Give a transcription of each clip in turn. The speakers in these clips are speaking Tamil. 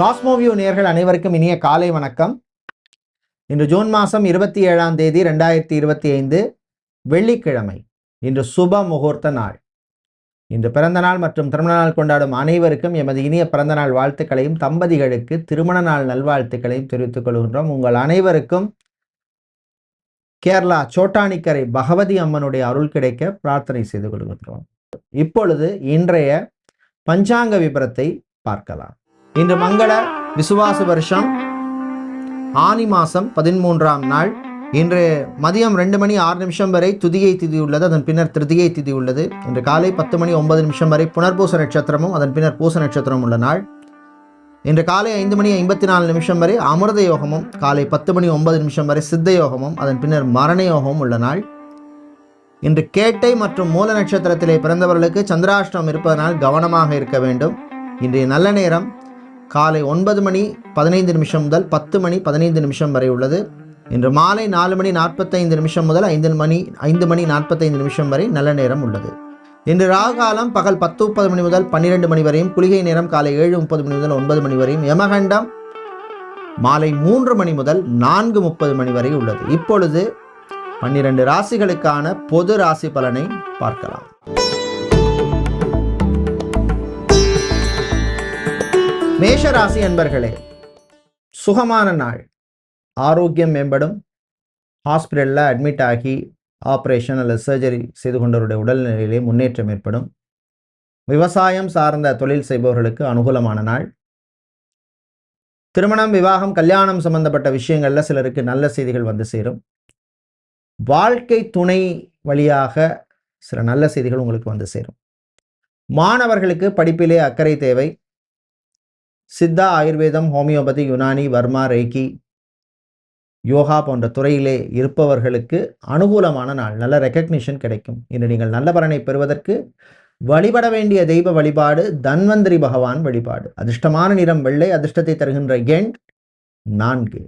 காஸ்மோவியூ நேர்கள் அனைவருக்கும் இனிய காலை வணக்கம். இன்று ஜூன் மாதம் இருபத்தி ஏழாம் தேதி ரெண்டாயிரத்தி இருபத்தி ஐந்து வெள்ளிக்கிழமை இன்று சுப முகூர்த்த நாள். இன்று பிறந்த நாள் மற்றும் திருமண நாள் கொண்டாடும் அனைவருக்கும் எமது இனிய பிறந்த நாள் வாழ்த்துக்களையும் தம்பதிகளுக்கு திருமண நாள் நல்வாழ்த்துக்களையும் தெரிவித்துக் கொள்கின்றோம். உங்கள் அனைவருக்கும் கேரளா சோட்டானிக்கரை பகவதி அம்மனுடைய அருள் கிடைக்க பிரார்த்தனை செய்து கொள்கின்றோம். இப்பொழுது இன்றைய பஞ்சாங்க விபரத்தை பார்க்கலாம். இன்று மங்கள விசுவாச வருஷம். ஆனி மாதம் பதிமூன்றாம் நாள். இன்று மதியம் ரெண்டு மணி ஆறு நிமிஷம் வரை துதியை திதி உள்ளது அதன் பின்னர் திருதியை திதி உள்ளது. இன்று காலை பத்து மணி ஒன்பது நிமிஷம் வரை புனர்பூச நட்சத்திரமும் அதன் பின்னர் பூச நட்சத்திரமும் உள்ள நாள். இன்று காலை ஐந்து மணி ஐம்பத்தி நாலு நிமிஷம் வரை அமிர்த யோகமும் காலை பத்து மணி ஒன்பது நிமிஷம் வரை சித்த யோகமும் அதன் பின்னர் மரண யோகமும் உள்ள நாள். இன்று கேட்டை மற்றும் மூல நட்சத்திரத்திலே பிறந்தவர்களுக்கு சந்திராஷ்டம் இருப்பதனால் கவனமாக இருக்க வேண்டும். இன்றைய நல்ல நேரம் காலை ஒன்பது மணி பதினைந்து நிமிஷம் முதல் பத்து மணி பதினைந்து நிமிஷம் வரை உள்ளது. இன்று மாலை நாலு மணி நாற்பத்தைந்து நிமிஷம் முதல் ஐந்து மணி ஐந்து மணி நாற்பத்தைந்து நிமிஷம் வரை நல்ல நேரம் உள்ளது. இன்று ராகாலம் பகல் பத்து முப்பது மணி முதல் பன்னிரெண்டு மணி வரையும் குளிகை நேரம் காலை ஏழு முப்பது மணி முதல் ஒன்பது மணி வரையும் யமகண்டம் மாலை மூன்று மணி முதல் நான்கு முப்பது மணி வரை உள்ளது. இப்பொழுது பன்னிரண்டு ராசிகளுக்கான பொது ராசி பலனை பார்க்கலாம். மேஷராசி அன்பர்களே சுகமான நாள். ஆரோக்கியம் மேம்படும். ஹாஸ்பிட்டலில் அட்மிட் ஆகி ஆப்ரேஷன் அல்லது சர்ஜரி செய்து கொண்டவருடைய உடல்நிலையிலே முன்னேற்றம் ஏற்படும். விவசாயம் சார்ந்த தொழில் செய்பவர்களுக்கு அனுகூலமான நாள். திருமணம் விவாகம் கல்யாணம் சம்பந்தப்பட்ட விஷயங்களில் சிலருக்கு நல்ல செய்திகள் வந்து சேரும். வாழ்க்கை துணை வழியாக சில நல்ல செய்திகள் உங்களுக்கு வந்து சேரும். மாணவர்களுக்கு படிப்பிலே அக்கறை தேவை. சித்தா ஆயுர்வேதம் ஹோமியோபதி யுனானி வர்மா ரேக்கி யோகா போன்ற துறையிலே இருப்பவர்களுக்கு அனுகூலமான நாள். நல்ல ரெக்கக்னிஷன் கிடைக்கும். இன்று நீங்கள் நல்ல பலனை பெறுவதற்கு வழிபட வேண்டிய தெய்வ வழிபாடு தன்வந்திரி பகவான் வழிபாடு. அதிர்ஷ்டமான நிறம் வெள்ளை அதிர்ஷ்டத்தை தருகின்ற எண் நான்கு.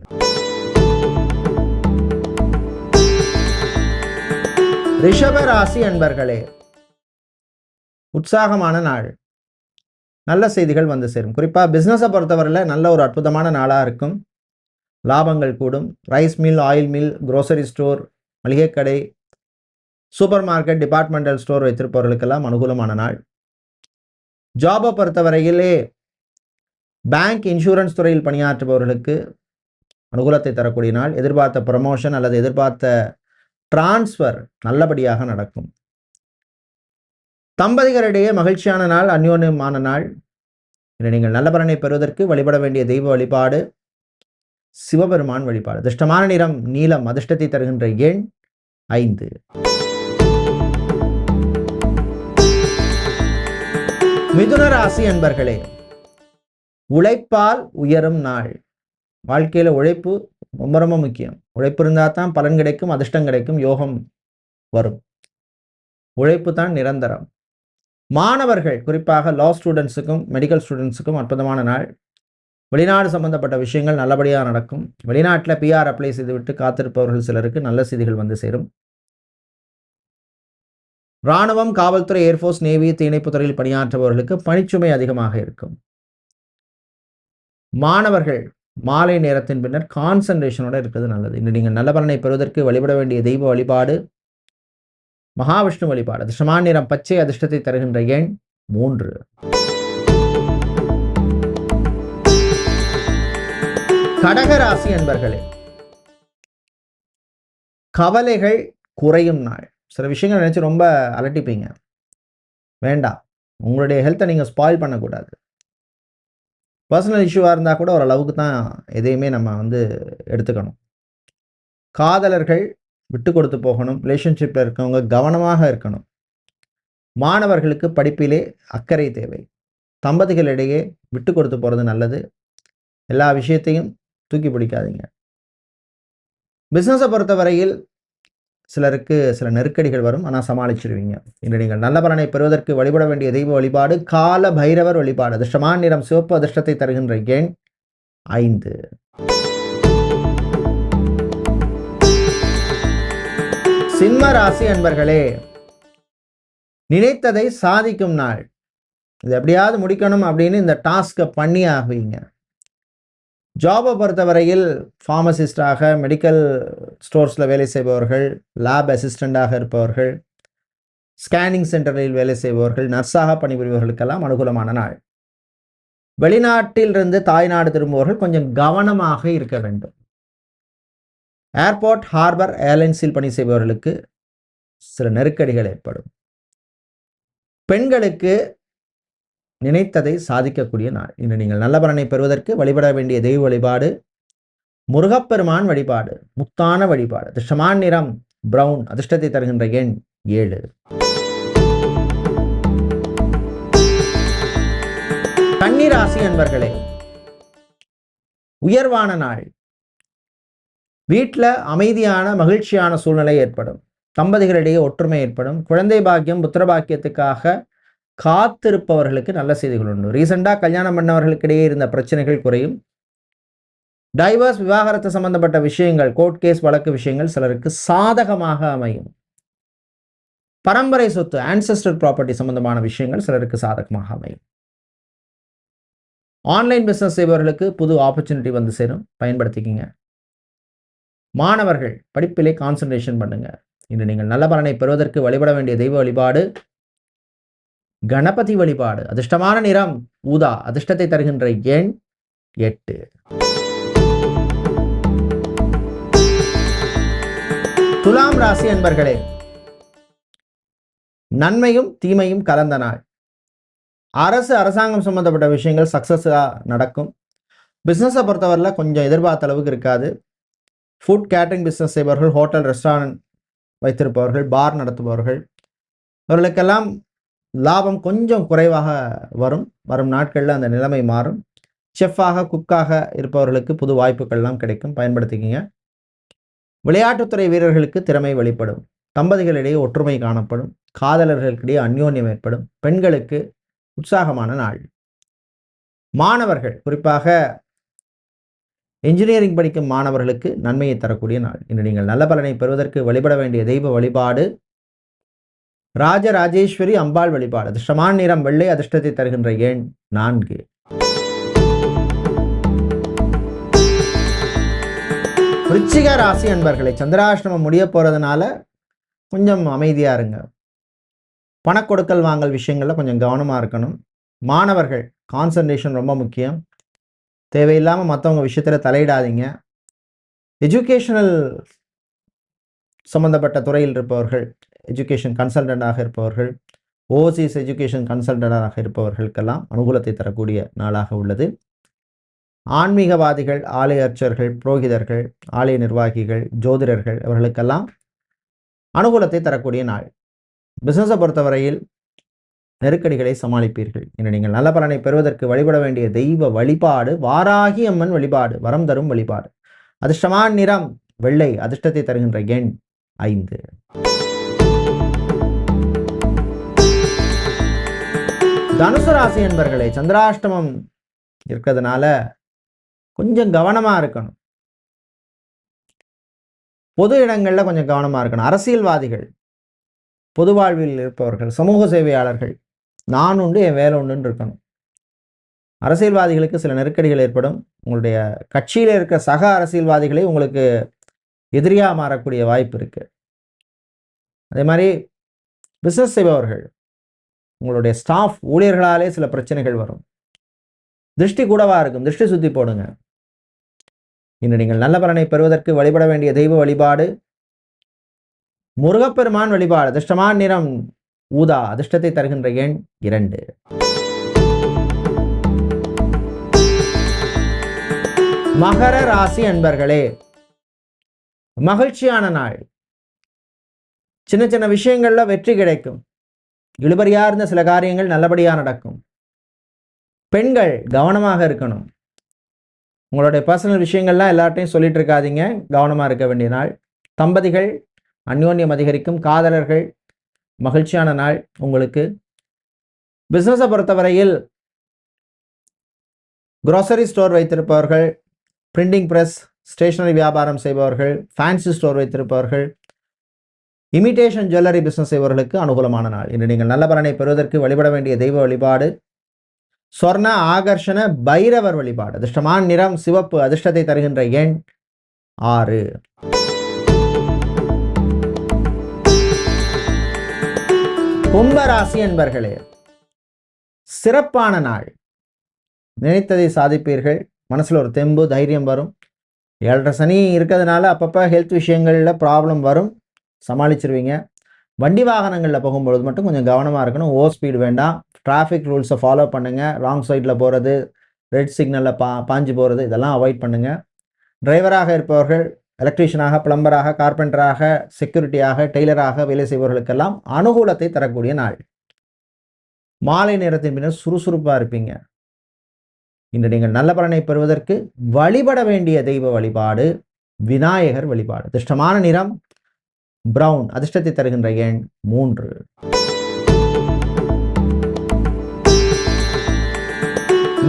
ரிஷப ராசி அன்பர்களே உற்சாகமான நாள். நல்ல செய்திகள் வந்து சேரும். குறிப்பாக பிஸ்னஸை பொறுத்தவரையில் நல்ல ஒரு அற்புதமான நாளாக இருக்கும். லாபங்கள் கூடும். Rice mill oil mill grocery store மளிகை கடை சூப்பர் மார்க்கெட் டிபார்ட்மெண்டல் ஸ்டோர் வைத்திருப்பவர்களுக்கெல்லாம் அனுகூலமான நாள். ஜாபை பொறுத்தவரையிலே பேங்க் இன்சூரன்ஸ் துறையில் பணியாற்றுபவர்களுக்கு அனுகூலத்தை தரக்கூடிய நாள். எதிர்பார்த்த ப்ரமோஷன் அல்லது எதிர்பார்த்த டிரான்ஸ்ஃபர் நல்லபடியாக நடக்கும். தம்பதிகளிடையே மகிழ்ச்சியான நாள் அந்யோன்யமான நாள் இன்று நீங்கள் நல்ல பலனை பெறுவதற்கு வழிபட வேண்டிய தெய்வ வழிபாடு சிவபெருமான் வழிபாடு. அதிர்ஷ்டமான நிறம் நீலம் அதிர்ஷ்டத்தை தருகின்ற எண் ஐந்து. மிதுன ராசி அன்பர்களே உழைப்பால் உயரும் நாள். வாழ்க்கையில உழைப்பு ரொம்ப ரொம்ப முக்கியம். உழைப்பு இருந்தால் தான் பலன் கிடைக்கும் அதிர்ஷ்டம் கிடைக்கும் யோகம் வரும். உழைப்பு தான் நிரந்தரம். மாணவர்கள் குறிப்பாக லா ஸ்டூடெண்ட்ஸுக்கும் மெடிக்கல் ஸ்டூடெண்ட்ஸுக்கும் அற்புதமான நாள். வெளிநாடு சம்பந்தப்பட்ட விஷயங்கள் நல்லபடியாக நடக்கும். வெளிநாட்டில் பிஆர் அப்ளை செய்துவிட்டு காத்திருப்பவர்கள் சிலருக்கு நல்ல செய்திகள் வந்து சேரும். இராணுவம் காவல்துறை ஏர்ஃபோர்ஸ் நேவி தீணைப்பு துறையில் பணியாற்றுபவர்களுக்கு பணிச்சுமை அதிகமாக இருக்கும். மாணவர்கள் மாலை நேரத்தின் பின்னர் கான்சன்ட்ரேஷனோட இருக்கிறது நல்லது. இன்று நீங்கள் நல்ல பலனை பெறுவதற்கு வழிபட வேண்டிய தெய்வ வழிபாடு மகாவிஷ்ணு வழிபாடு அதிர்ஷ்டமான நிறம் பச்சை அதிர்ஷ்டத்தை தருகின்ற எண் மூன்று. கடகராசி என்பர்களே கவலைகள் குறையும் நாள். சில விஷயங்கள் நினைச்சு ரொம்ப அலட்டிப்பீங்க. வேண்டாம். உங்களுடைய ஹெல்த்தை நீங்கள் ஸ்பாயில் பண்ணக்கூடாது. பர்சனல் இஷ்யூவாக இருந்தால் கூட ஓரளவுக்கு தான் எதையுமே நம்ம வந்து எடுத்துக்கணும். காதலர்கள் விட்டு கொடுத்து போகணும் ரிலேஷன்ஷிப்பில் இருக்கவங்க கவனமாக இருக்கணும். மாணவர்களுக்கு படிப்பிலே அக்கறை தேவை. தம்பதிகளிடையே விட்டு கொடுத்து போகிறது நல்லது. எல்லா விஷயத்தையும் தூக்கி பிடிக்காதீங்க. பிஸ்னஸை பொறுத்தவரையில் சிலருக்கு சில நெருக்கடிகள் வரும். ஆனால் சமாளிச்சிருவீங்க. இன்று நீங்கள் நல்ல பலனை பெறுவதற்கு வழிபட வேண்டிய தெய்வ வழிபாடு கால பைரவர் வழிபாடு அதிர்ஷ்டமான நிறம் சிவப்பு அதிர்ஷ்டத்தை தருகின்ற எண் ஐந்து. சிம்ம ராசி அன்பர்களே நினைத்ததை சாதிக்கும் நாள். இது எப்படியாவது முடிக்கணும் அப்படின்னு இந்த டாஸ்க்கை பண்ணி ஆகுவீங்க ஜாபை பொறுத்தவரையில் ஃபார்மசிஸ்டாக மெடிக்கல் ஸ்டோர்ஸில் வேலை செய்பவர்கள் லேப் அசிஸ்டண்டாக இருப்பவர்கள் ஸ்கேனிங் சென்டரில் வேலை செய்பவர்கள் நர்ஸாக பணிபுரிபவர்களுக்கெல்லாம் அனுகூலமான நாள். வெளிநாட்டிலிருந்து தாய்நாடு திரும்புபவர்கள் கொஞ்சம் கவனமாக இருக்க வேண்டும். ஏர்போர்ட் ஹார்பர் ஏர்லைன்ஸில் பணி செய்பவர்களுக்கு சில நெருக்கடிகள் ஏற்படும். பெண்களுக்கு நினைத்ததை சாதிக்கக்கூடிய நாள். இன்று நீங்கள் நல்ல பலனை பெறுவதற்கு வழிபட வேண்டிய தெய்வ வழிபாடு முருகப்பெருமான் வழிபாடு முத்தான வழிபாடு அதிர்ஷ்டமான நிறம் பிரவுன் அதிர்ஷ்டத்தை தருகின்ற எண் ஏழு. கன்னிராசி என்பர்களே உயர்வான நாள். வீட்டில் அமைதியான மகிழ்ச்சியான சூழ்நிலை ஏற்படும். தம்பதிகளிடையே ஒற்றுமை ஏற்படும். குழந்தை பாக்கியம் புத்திர பாக்கியத்துக்காக காத்திருப்பவர்களுக்கு நல்ல செய்திகள் உண்டு. ரீசெண்டாக கல்யாணம் பண்ணவர்களுக்கிடையே இருந்த பிரச்சனைகள் குறையும். டைவர்ஸ் விவாகரத்து சம்பந்தப்பட்ட விஷயங்கள் கோர்ட் கேஸ் வழக்கு விஷயங்கள் சிலருக்கு சாதகமாக அமையும். பரம்பரை சொத்து ஆன்செஸ்டர் ப்ராப்பர்ட்டி சம்பந்தமான விஷயங்கள் சிலருக்கு சாதகமாக அமையும். ஆன்லைன் பிஸ்னஸ் செய்பவர்களுக்கு புது ஆப்பர்ச்சுனிட்டி வந்து சேரும். பயன்படுத்திக்கிங்க. மாணவர்கள் படிப்பிலே கான்சன்ட்ரேஷன் பண்ணுங்க. இன்று நீங்கள் நல்ல பலனை பெறுவதற்கு வழிபட வேண்டிய தெய்வ வழிபாடு கணபதி வழிபாடு அதிர்ஷ்டமான நிறம் ஊதா அதிர்ஷ்டத்தை தருகின்ற எண் எட்டு. துலாம் ராசி என்பர்களே நன்மையும் தீமையும் கலந்த நாள். அரசு அரசாங்கம் சம்மந்தப்பட்ட விஷயங்கள் சக்ஸஸாக நடக்கும். பிஸ்னஸை பொறுத்தவரையில் கொஞ்சம் எதிர்பார்த்த அளவுக்கு இருக்காது. ஃபுட் கேட்டரிங் பிஸ்னஸ் செய்பவர்கள் ஹோட்டல் ரெஸ்டாரண்ட் வைத்திருப்பவர்கள் பார் நடத்துபவர்கள். அவர்களுக்கெல்லாம் லாபம் கொஞ்சம் குறைவாக வரும். வரும் நாட்களில் அந்த நிலைமை மாறும். செஃப்பாக குக்காக இருப்பவர்களுக்கு புது வாய்ப்புகள்லாம் கிடைக்கும். பயன்படுத்திக்கிங்க. விளையாட்டுத்துறை வீரர்களுக்கு திறமை வெளிப்படும். தம்பதிகளிடையே ஒற்றுமை காணப்படும். காதலர்களுக்கிடையே அந்யோன்யம் ஏற்படும். பெண்களுக்கு உற்சாகமான நாள். மாணவர்கள் குறிப்பாக இன்ஜினியரிங் படிக்கும் மாணவர்களுக்கு நன்மையை தரக்கூடிய நாள். இன்று நீங்கள் நல்ல பலனை பெறுவதற்கு வழிபட வேண்டிய தெய்வ வழிபாடு ராஜராஜேஸ்வரி அம்பாள் வழிபாடு. அதிர்ஷ்டமான நிறம் வெள்ளை அதிர்ஷ்டத்தை தருகின்ற எண் நான்கு. விருச்சிக ராசி அன்பர்களை சந்திராஷ்டமம் முடிய போகிறதுனால கொஞ்சம் அமைதியாக இருங்க. பணக்கொடுக்கல் வாங்கல் விஷயங்களில் கொஞ்சம் கவனமாக இருக்கணும். மாணவர்கள் கான்சன்ட்ரேஷன் ரொம்ப முக்கியம். தேவையில்லாமல் மற்றவங்க விஷயத்தில் தலையிடாதீங்க. எஜுகேஷனல் சம்மந்தப்பட்ட துறையில் இருப்பவர்கள் எஜுகேஷன் கன்சல்டண்டாக இருப்பவர்கள் ஓவர்சீஸ் எஜுகேஷன் கன்சல்டண்டாக இருப்பவர்களுக்கெல்லாம் அனுகூலத்தை தரக்கூடிய நாளாக உள்ளது. ஆன்மீகவாதிகள் ஆலய அர்ச்சர்கள் புரோகிதர்கள் ஆலய நிர்வாகிகள் ஜோதிடர்கள் இவர்களுக்கெல்லாம் அனுகூலத்தை தரக்கூடிய நாள். பிஸ்னஸை பொறுத்தவரையில் நெருக்கடிகளை சமாளிப்பீர்கள். என நீங்கள் நல்ல பலனை பெறுவதற்கு வழிபட வேண்டிய தெய்வ வழிபாடு வாராகி அம்மன் வழிபாடு வரம் தரும் வழிபாடு. அதிர்ஷ்டமான நிறம் வெள்ளை அதிர்ஷ்டத்தை தருகின்ற எண் ஐந்து. தனுசு ராசி என்பர்களே சந்திராஷ்டமம் இருக்கிறதுனால கொஞ்சம் கவனமாக இருக்கணும். பொது இடங்களில் கொஞ்சம் கவனமாக இருக்கணும். அரசியல்வாதிகள் பொது வாழ்வில் இருப்பவர்கள் சமூக சேவையாளர்கள் நான் உண்டு என் வேலை உண்டுன்னு இருக்கணும். அரசியல்வாதிகளுக்கு சில நெருக்கடிகள் ஏற்படும். உங்களுடைய கட்சியில் இருக்க சக அரசியல்வாதிகளே உங்களுக்கு எதிரியாக மாறக்கூடிய வாய்ப்பு இருக்குது அதே மாதிரி பிஸ்னஸ் செய்பவர்கள் உங்களுடைய ஸ்டாஃப் ஊழியர்களாலே சில பிரச்சனைகள் வரும். திருஷ்டி கூடவா இருக்கும்? திருஷ்டி சுத்தி போடுங்க. இன்று நீங்கள் நல்ல பலனை பெறுவதற்கு வழிபட வேண்டிய தெய்வ வழிபாடு முருகப்பெருமான் வழிபாடு அதிர்ஷ்டமான நிறம் ஊதா அதிர்ஷ்டத்தை தருகின்ற எண் இரண்டு. மகர ராசி அன்பர்களே மகிழ்ச்சியான நாள். சின்ன சின்ன விஷயங்கள்ல வெற்றி கிடைக்கும். இழுபறியா இருந்த சில காரியங்கள் நல்லபடியாக நடக்கும். பெண்கள் கவனமாக இருக்கணும். உங்களுடைய பர்சனல் விஷயங்கள்லாம் எல்லார்ட்டையும் சொல்லிட்டு இருக்காதீங்க. கவனமாக இருக்க வேண்டிய நாள். தம்பதிகள் அந்யோன்யம் அதிகரிக்கும். காதலர்கள் மகிழ்ச்சியான நாள் உங்களுக்கு. பிஸ்னஸை பொறுத்தவரையில் grocery ஸ்டோர் வைத்திருப்பவர்கள் பிரிண்டிங் பிரஸ் ஸ்டேஷனரி வியாபாரம் செய்பவர்கள் ஃபேன்சி ஸ்டோர் வைத்திருப்பவர்கள் இமிட்டேஷன் ஜுவல்லரி பிஸ்னஸ் செய்பவர்களுக்கு அனுகூலமான நாள். இன்று நீங்கள் நல்ல பலனை பெறுவதற்கு வழிபட வேண்டிய தெய்வ வழிபாடு சொர்ண ஆகர்ஷண பைரவர் வழிபாடு அதிர்ஷ்டமான நிறம் சிவப்பு அதிர்ஷ்டத்தை தருகின்ற எண் ஆறு. கும்பராசி என்பர்களே சிறப்பான நாள். நினைத்ததை சாதிப்பீர்கள். மனசில் ஒரு தெம்பு தைரியம் வரும். ஏழரை சனி இருக்கிறதுனால அப்பப்போ ஹெல்த் விஷயங்களில் ப்ராப்ளம் வரும். சமாளிச்சிருவீங்க. வண்டி வாகனங்களில் போகும்பொழுது மட்டும் கொஞ்சம் கவனமாக இருக்கணும். ஓ ஸ்பீடு வேண்டாம். டிராஃபிக் ரூல்ஸை ஃபாலோ பண்ணுங்கள் ராங் சைடில் போகிறது ரெட் சிக்னலில் பா பாஞ்சு போகிறது இதெல்லாம் அவாய்ட் பண்ணுங்கள் டிரைவராக இருப்பவர்கள் எலக்ட்ரீஷியனாக பிளம்பராக கார்பெண்டராக செக்யூரிட்டியாக டெய்லராக வேலை செய்பவர்களுக்கெல்லாம் அனுகூலத்தை தரக்கூடிய நாள். மாலை நேரத்தின் பின்னர் சுறுசுறுப்பாக இருப்பீங்க. இன்று நீங்கள் நல்ல பலனை பெறுவதற்கு வழிபட வேண்டிய தெய்வ வழிபாடு விநாயகர் வழிபாடு. அதிர்ஷ்டமான நிறம் பிரவுன் அதிர்ஷ்டத்தை தருகின்ற எண் மூன்று.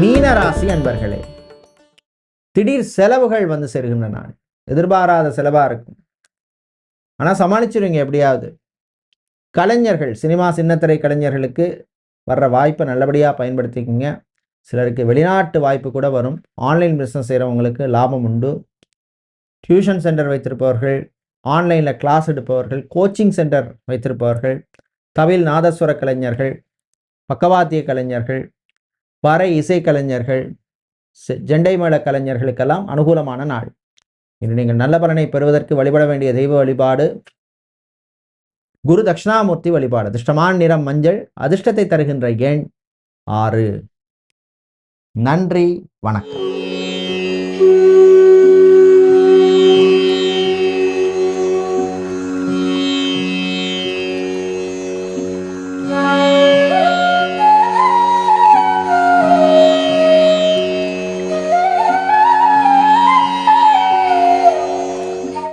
மீன ராசி அன்பர்களே திடீர் செலவுகள் வந்து சேருகின்ற நாள் எதிர்பாராத செலவாக இருக்கும். ஆனால் சமாளிச்சிருவீங்க எப்படியாவது. கலைஞர்கள் சினிமா சின்னத்திரை கலைஞர்களுக்கு வர்ற வாய்ப்பை நல்லபடியாக பயன்படுத்திக்கிங்க. சிலருக்கு வெளிநாட்டு வாய்ப்பு கூட வரும். ஆன்லைன் பிஸ்னஸ் செய்கிறவங்களுக்கு லாபம் உண்டு. டியூஷன் சென்டர் வைத்திருப்பவர்கள் ஆன்லைனில் கிளாஸ் எடுப்பவர்கள் கோச்சிங் சென்டர் வைத்திருப்பவர்கள் தவில் நாதஸ்வர கலைஞர்கள் பக்கவாத்திய கலைஞர்கள் வரை இசை கலைஞர்கள் செ- ஜெண்டை மேள கலைஞர்களுக்கெல்லாம் அனுகூலமான நாள். இன்று நீங்கள் நல்ல பலனை பெறுவதற்கு வழிபட வேண்டிய தெய்வ வழிபாடு குரு தட்சிணாமூர்த்தி வழிபாடு. அதிர்ஷ்டமான நிறம் மஞ்சள் அதிர்ஷ்டத்தை தருகின்ற எண் ஆறு. நன்றி வணக்கம்.